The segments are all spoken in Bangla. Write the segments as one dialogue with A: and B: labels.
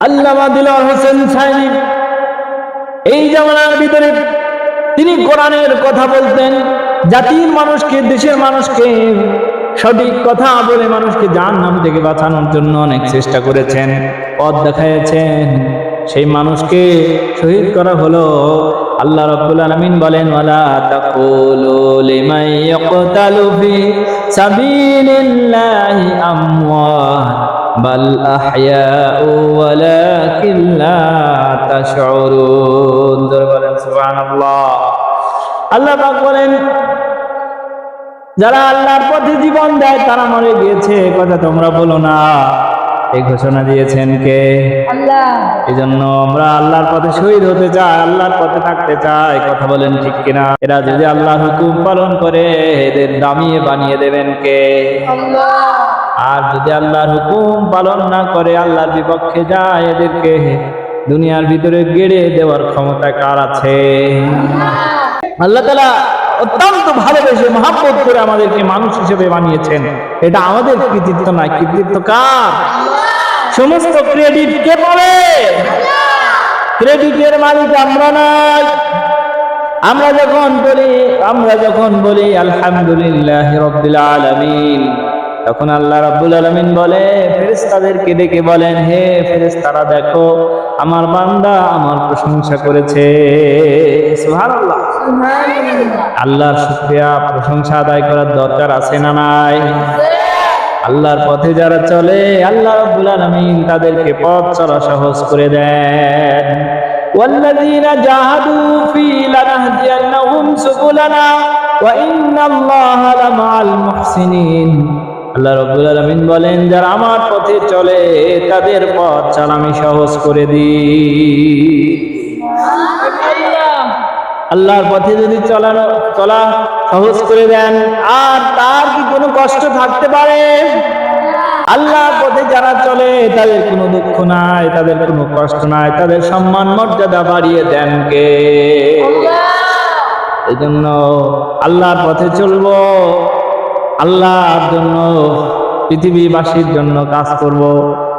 A: আল্লামা দিলওয়ার হোসেন এই ভিতরে তিনি কোরআনের কথা বলতেন, জাতির মানুষকে, দেশের মানুষকে সঠিক কথা বলে মানুষকে জান নাম থেকে বাঁচানোর জন্য অনেক চেষ্টা করেছেন, পথ দেখাইছেন সেই মানুষকে শহীদ করা হলো। আল্লাহ রাব্বুল বলেন, ওয়ালা বাল আল্লাহ বলেন, যারা আল্লাহর পথে জীবন দেয়, তারা মরে গিয়েছে কথা তোমরা বলো না। এই ঘোষণা দিয়েছেন কে?
B: আল্লাহ।
A: এই জন্য আমরা আল্লাহর পথে শহীদ হতে চাই আল্লাহর পথে থাকতে চাই। কথা বলেন ঠিক কিনা? এরা যদি আল্লাহর হুকুম পালন করে এদের দামিয়ে বানিয়ে দেবেন কে? আর যদি আল্লাহর হুকুম পালন না করে আল্লাহর বিপক্ষে যায় এদেরকে দুনিয়ার ভিতরে গেড়ে দেওয়ার ক্ষমতা কার আছে? আল্লাহ। তালা অত্যন্ত ভালোবেসে মহাব্বত করে আমাদেরকে মানুষ হিসেবে বানিয়েছেন। এটা আমাদের কৃতিত্ব নয় কৃতিত্ব কার? সমস্ত ক্রেডিট কে পাবে? ক্রেডিটের মালিক আমরা নয় আমরা যখন বলি আমরা যখন বলি আলহামদুলিল্লাহ রব্বিল আলামিন তখন আল্লাহ রাব্বুল আলামিন বলে ফেরেশতাদেরকে ডেকে বলেন হে ফেরেশতারা দেখো আমার বান্দা আমার প্রশংসা করেছে। সুবহানাল্লাহ। আল্লাহর শুকরিয়া প্রশংসা আদায় করার দরকার আছে না নাই? আল্লাহর পথে যারা চলে আল্লাহ রাব্বুল আলামিন তাদেরকে পথ চলা সহজ করে দেন والذين جاهدوا في لنهدينهم سبلنا وإن الله لمع المحسنين আল্লাহ রাব্বুল আলামিন বলেন যারা আমার পথে চলে তাদের পথ চলা আমি সহজ করে দিই আল্লাহর পথে যদি চলানো চলা সহজ করে দেন। আর তার কি কোনো কষ্ট থাকতে পারে? আল্লাহর পথে যারা চলে তাদের কোনো দুঃখ নাই তাদের কোনো কষ্ট নাই তাদের সম্মান মর্যাদা বাড়িয়ে দেন কে? এই জন্য আল্লাহর পথে চলবো আল্লাহর জন্য পৃথিবীবাসীর জন্য কাজ করব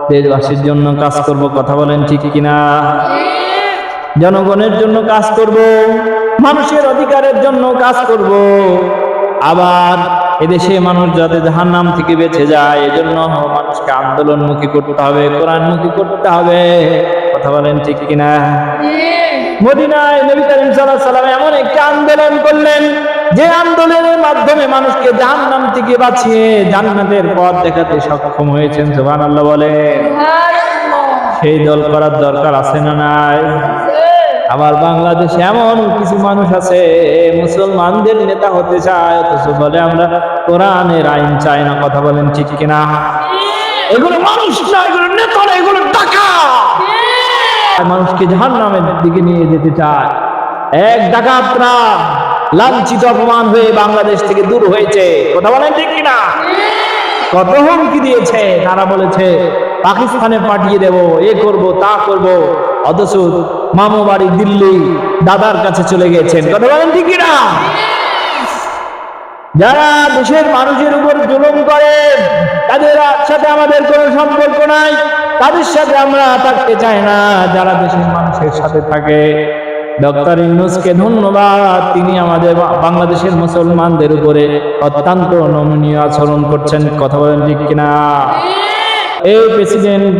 A: দেশবাসীর জন্য কাজ করব কথা বলেন ঠিক কিনা? জনগণের জন্য কাজ করব। মানুষের অধিকারের জন্য কাজ করব। আবার এদেশে মানুষ যাতে জাহান্নাম থেকে বেঁচে যায় এজন্য মানুষকে আন্দোলনমুখী করতে হবে কোরআনমুখী করতে হবে। কথা বলেন ঠিক কিনা? মদিনায় নবী করিম আলাইহি সাল্লাম এমন একটি আন্দোলন করলেন যে আন্দোলনের মাধ্যমে মানুষকে জাহান্নাম থেকে বাঁচিয়ে জান্নাতের পথ দেখাতে সক্ষম হয়েছেন সুবহানাল্লাহ বলে সেই দল করার দরকার আছে না নাই? আবার বাংলাদেশে এমন কিছু মানুষ আছে, মুসলমানদের নেতা হতে চায়, অথচ বলে আমরা কোরআনের আইন চাই না, কথা বলেন ঠিক কিনা? এগুলো মানুষ না, এগুলো নেতা না, এগুলো টাকা। মানুষকে জাহান নামের দিকে নিয়ে যেতে চায়। এক ডাকাতরা লাঞ্ছিত, অপমান হয়ে বাংলাদেশ থেকে দূর হয়েছে, কথা বলেন ঠিক কিনা? কত হুমকি দিয়েছে? তারা বলেছে, পাকিস্তানে পাঠিয়ে দেব, এ করব, তা করব। অথচ মামু বাড়ি দিল্লি দাদার কাছে চলে গেছেন কথা বলেন ঠিক কিনা? যারা দেশের মানুষের উপর জুলুম করে, তাদের সাথে আমাদের কোনো সম্পর্ক নাই। তাদের সাথে আমরা থাকতে চাই না। যারা দেশের মানুষের সাথে থাকে ডক্টর ইউনুসকে ধন্যবাদ। তিনি আমাদের বাংলাদেশের মুসলমানদের উপরে অত্যন্ত নমনীয় আচরণ করছেন। কথা বলেন ঠিক কিনা? এই প্রেসিডেন্ট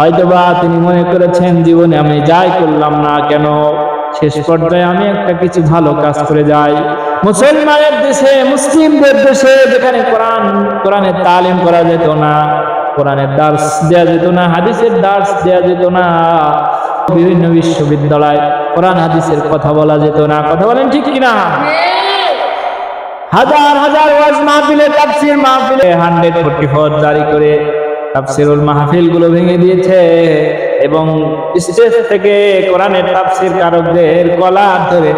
A: হয়তোবা তিনি মনে করেছেন, জীবনে আমি যাই করলাম না কেন? শেষ পর্যায়ে আমি একটা কিছু ভালো কাজ করে যাই। মুসলমানের দেশে, মুসলিমদের দেশে যেখানে কোরআন কোরআনের তালিম করা যেত না কোরআনের দার্স দেওয়া যেত না, হাদিসের দার্স দেওয়া যেত না বিভিন্ন বিশ্ববিদ্যালয় কোরআন হাদিসের কথা বলা যেত না। কথা বলেন ঠিক কিনা? হাজার হাজার ওয়াজ মাহফিলে তাফসির মাহফিলে 144 জারি করে তাফসিরুল মাহফিলগুলো ভেঙে দিয়েছে এবং স্টেজ থেকে কোরআনের তাফসির কারকদের গলা ধরে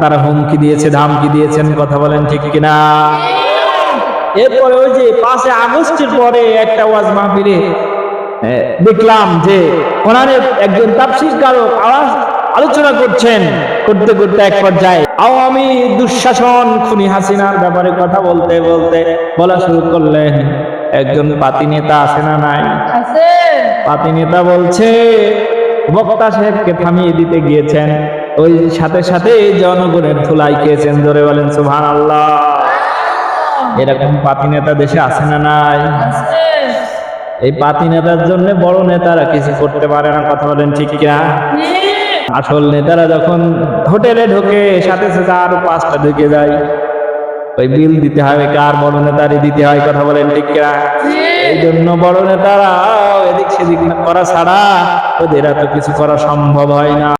A: তারা হুমকি দিয়েছে, ধামকি দিয়েছেন। কথা বলেন ঠিক কিনা? এরপরে ওই যে পাঁচে আগস্টের পরে একটা ওয়াজ মাহফিলে দেখলাম যে কোরআনের একজন তাফসির কারক আওয়াজ আলোচনা করছেন। করতে করতে এক পর্যায়ে আওয়ামী দুঃশাসন খুনি হাসিনার ব্যাপারে কথা বলতে বলতে বলা শুরু করলেন। একজন পাতি নেতা আছে না নাই?
B: আছে।
A: পাতি নেতা বলছে বক্তা সাহেবকে থামিয়ে দিতে গিয়েছেন। ওই সাথে সাথে জনগণের ধুলাই খেয়েছেন। ধরে বলেন সুহান আল্লাহ এরকম পাতি নেতা দেশে আছে না নাই? এই পাতি নেতার জন্য বড় নেতারা কিছু করতে পারে না, কথা বলেন ঠিক কিনা? আসল নেতারা যখন হোটেলে ঢোকে, সাথে সাথে আরও পাঁচটা ঢুকে যায়। ওই বিল দিতে হবে কার বড় নেতারই দিতে হয়, কথা বলেন ঠিক কিনা? এই জন্য বড় নেতারা এদিক সেদিক করা ছাড়া ওদের এত কিছু করা সম্ভব হয় না।